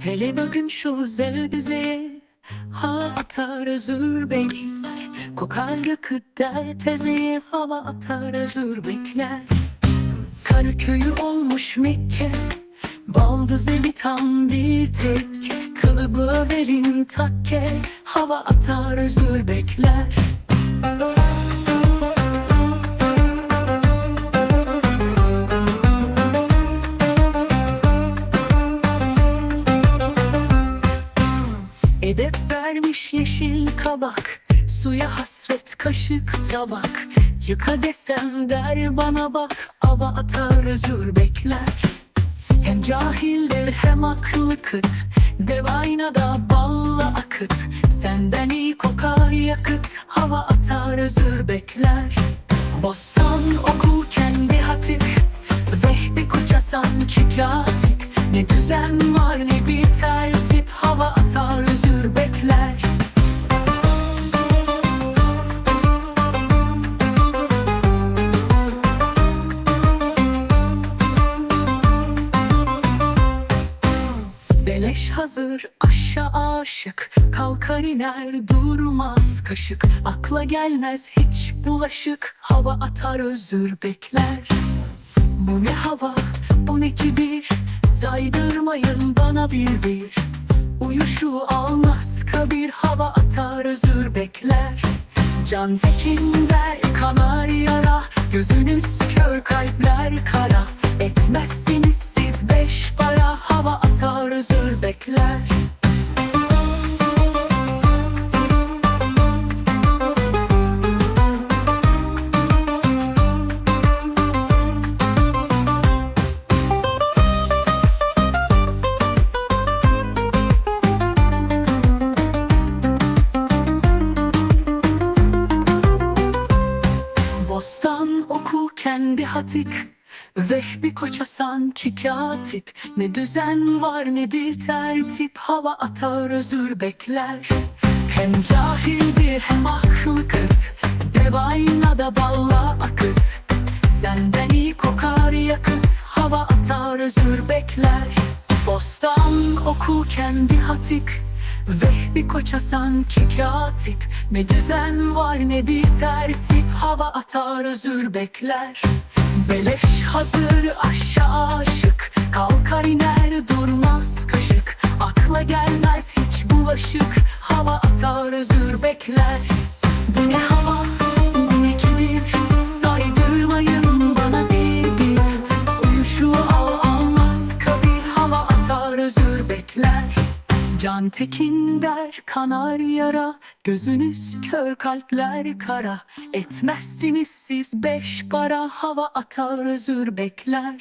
Hele bakın şu zevdüzeye Hava atar özür bekler. Kokar yakıt der tezeye Hava atar özür bekler. Karaköy'ü olmuş Mekke. Baldız evi tam bir tekke. Kılıbı verin takke. Hava atar özür bekler Edep vermiş yeşil kabak Suya hasret kaşık tabak. Yıka desem der bana bak Ava atar özür bekler. Hem cahildir hem akıllı kıt Dev aynada balla akıt. Senden iyi kokar yakıt Hava atar özür bekler. Bostan okul kendi hatip Vehbi koca sanki katip Ne düzen Beleş hazır aşağı aşık. Kalkar iner durmaz kaşık. Akla gelmez hiç bulaşık. Hava atar özür bekler. Bu ne hava bu ne kibir? Saydırmayın bana bir bir. Uyuşu almaz kabir Hava atar özür bekler. Can tekin der özür bekler. Bostan okul kendi hatik Vehbi koça sanki katip. Ne düzen var ne bir tertip. Hava atar özür bekler. Hem cahildir hem aklı kıt Dev aynada balla akıt. Senden iyi kokar yakıt. Hava atar özür bekler. Bostan okul kendi hatik. Vehbi koça sanki katip. Ne düzen var ne bir tertip. Hava atar özür bekler Beleş hazır aşağı aşık. Kalkar iner durmaz kaşık. Akla gelmez hiç bulaşık. Hava atar özür bekler. Bu ne Can tekin der kanar yara Gözünüz kör kalpler kara. Etmezsiniz siz beş para Hava atar özür bekler